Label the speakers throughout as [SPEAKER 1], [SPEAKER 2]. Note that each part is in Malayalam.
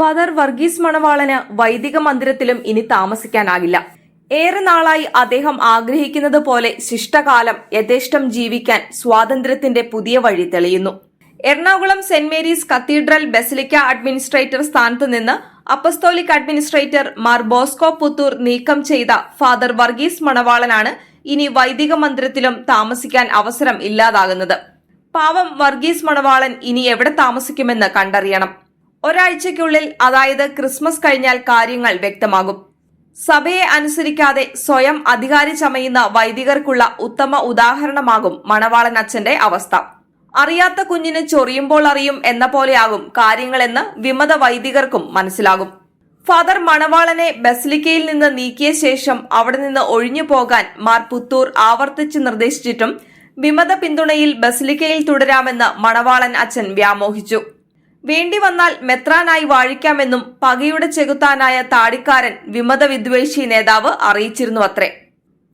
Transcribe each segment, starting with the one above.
[SPEAKER 1] ഫാദർ വർഗീസ് മണവാളന് വൈദിക മന്ദിരത്തിലും ഇനി താമസിക്കാനാകില്ല. ഏറെ നാളായി അദ്ദേഹം ആഗ്രഹിക്കുന്നത് പോലെ ശിഷ്ടകാലം യഥേഷ്ടം ജീവിക്കാൻ സ്വാതന്ത്ര്യത്തിന്റെ പുതിയ വഴി തെളിയുന്നു. Ernakulam Saint Mary's Cathedral Basilica administrator സ്ഥാനത്ത് നിന്ന് apostolic administrator Mar Bosco Puthur നീക്കം ചെയ്ത ഫാദർ വർഗീസ് മണവാളനാണ് ഇനി വൈദിക മന്ദിരത്തിലും താമസിക്കാൻ അവസരം ഇല്ലാതാകുന്നത്. പാവം വർഗീസ് മണവാളൻ ഇനി എവിടെ താമസിക്കുമെന്ന് കണ്ടറിയണം. ഒരാഴ്ചയ്ക്കുള്ളിൽ അതായത് ക്രിസ്മസ് കഴിഞ്ഞാൽ കാര്യങ്ങൾ വ്യക്തമാകും. സഭയെ അനുസരിക്കാതെ സ്വയം അധികാരി ചമയുന്ന വൈദികർക്കുള്ള ഉത്തമ ഉദാഹരണമാകും മണവാളൻ അച്ഛന്റെ അവസ്ഥ. അറിയാത്ത കുഞ്ഞിന് ചൊറിയുമ്പോൾ അറിയും എന്ന പോലെയാകും കാര്യങ്ങളെന്ന് വിമത വൈദികർക്കും മനസ്സിലാകും. ഫാദർ മണവാളനെ ബസ്ലിക്കയിൽ നിന്ന് നീക്കിയ ശേഷം അവിടെ നിന്ന് ഒഴിഞ്ഞു പോകാൻ മാർ പുത്തൂർ ആവർത്തിച്ച് നിർദ്ദേശിച്ചിട്ടും വിമത പിന്തുണയിൽ ബസ്ലിക്കയിൽ തുടരാമെന്ന് മണവാളൻ അച്ഛൻ വ്യാമോഹിച്ചു. വേണ്ടി വന്നാൽ മെത്രാനായി വാഴിക്കാമെന്നും പകയുടെ ചെകുത്താനായ താടിക്കാരൻ വിമത വിദ്വേഷി നേതാവ് അറിയിച്ചിരുന്നു അത്രേ.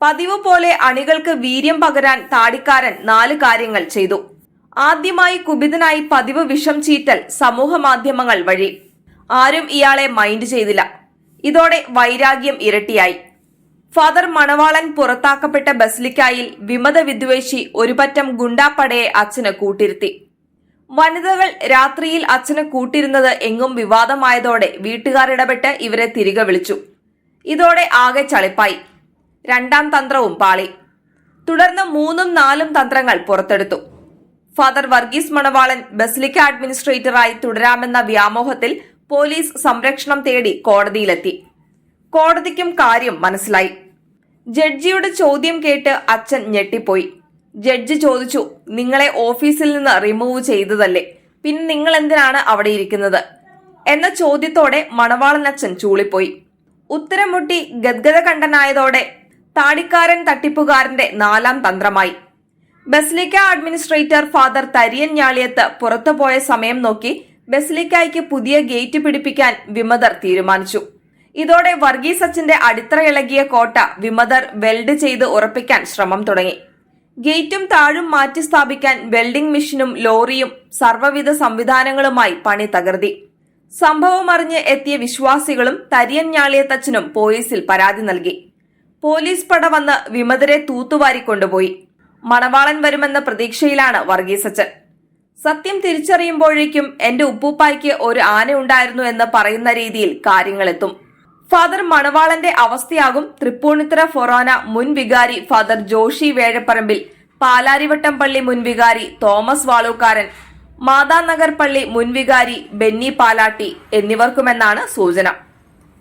[SPEAKER 1] പതിവ് പോലെ അണികൾക്ക് വീര്യം പകരാൻ താടിക്കാരൻ നാല് കാര്യങ്ങൾ ചെയ്തു. ആദ്യമായി കുപിതനായി പതിവ് വിഷം ചീറ്റൽ സമൂഹ മാധ്യമങ്ങൾ വഴി. ആരും ഇയാളെ മൈൻഡ് ചെയ്തില്ല. ഇതോടെ വൈരാഗ്യം ഇരട്ടിയായി. ഫാദർ മണവാളൻ പുറത്താക്കപ്പെട്ട ബസ്ലിക്കായിൽ വിമത വിദ്വേഷി ഒരുപറ്റം ഗുണ്ടാപ്പടയെ അച്ഛന് കൂട്ടിരുത്തി. വനിതകൾ രാത്രിയിൽ അച്ഛനെ കൂട്ടിരുന്നത് എങ്ങും വിവാദമായതോടെ വീട്ടുകാർ ഇടപെട്ട് ഇവരെ തിരികെ വിളിച്ചു. ഇതോടെ ആകെ ചളിപ്പായി. രണ്ടാം തന്ത്രവും പാളി. തുടർന്ന് മൂന്നും നാലും തന്ത്രങ്ങൾ പുറത്തെടുത്തു. ഫാദർ വർഗീസ് മണവാളൻ ബസിലിക്ക അഡ്മിനിസ്ട്രേറ്ററായി തുടരാമെന്ന വ്യാമോഹത്തിൽ പോലീസ് സംരക്ഷണം തേടി കോടതിയിലെത്തി. കോടതിക്കും കാര്യം മനസ്സിലായി. ജഡ്ജിയുടെ ചോദ്യം കേട്ട് അച്ഛൻ ഞെട്ടിപ്പോയി. ജഡ്ജി ചോദിച്ചു നിങ്ങളെ ഓഫീസിൽ നിന്ന് റിമൂവ് ചെയ്തതല്ലേ? പിന്നെ നിങ്ങൾ എന്തിനാണ് അവിടെ ഇരിക്കുന്നത്? എന്ന ചോദ്യത്തോടെ മണവാളൻ അച്ഛൻ ചൂളിപ്പോയി. ഉത്തരം മുട്ടി ഗദ്ഗത കണ്ടനായതോടെ താടിക്കാരൻ തട്ടിപ്പുകാരന്റെ നാലാം തന്ത്രമായി. Basilica administrator father Thariyan Njaliyath പുറത്തുപോയ സമയം നോക്കി ബസ്ലിക്കായ്ക്ക് പുതിയ ഗേറ്റ് പിടിപ്പിക്കാൻ വിമതർ തീരുമാനിച്ചു. ഇതോടെ വർഗീസ് അച്ഛന്റെ അടിത്തറ ഇളകിയ കോട്ട വിമതർ വെൽഡ് ചെയ്ത് ഉറപ്പിക്കാൻ ശ്രമം തുടങ്ങി. ഗേറ്റും താഴും മാറ്റി സ്ഥാപിക്കാൻ വെൽഡിംഗ് മെഷീനും ലോറിയും സർവവിധ സംവിധാനങ്ങളുമായി പണി തകർത്തി. സംഭവം അറിഞ്ഞ് എത്തിയ വിശ്വാസികളും തരിയൻ ഞാളിയത്തച്ഛനും പോലീസിൽ പരാതി നൽകി. പോലീസ് പട വന്ന് വിമതരെ തൂത്തുവാരി കൊണ്ടുപോയി. മണവാളൻ വരുമെന്ന പ്രതീക്ഷയിലാണ് വർഗീസച്ചൻ സത്യം തിരിച്ചറിയുമ്പോഴേക്കും എന്റെ ഉപ്പൂപ്പായ്ക്ക് ഒരു ആന ഉണ്ടായിരുന്നു എന്ന് പറയുന്ന രീതിയിൽ കാര്യങ്ങളെത്തും. ഫാദർ മണവാളന്റെ അവസ്ഥയാകും തൃപ്പൂണിത്തറ ഫൊറോന മുൻ വികാരി ഫാദർ ജോഷി വേഴപ്പറമ്പിൽ. പാലാരിവട്ടം പള്ളി മുൻ വികാരി തോമസ് വാളൂക്കാരൻ. മാതാനഗർ പള്ളി മുൻ വികാരി ബെന്നി പാലാട്ടി എന്നിവർക്കുമെന്നാണ് സൂചന.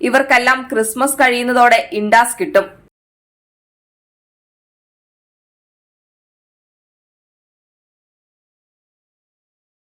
[SPEAKER 1] ഇവർക്കെല്ലാം ക്രിസ്മസ് കഴിയുന്നതോടെ ഇൻഡാസ് കിട്ടും.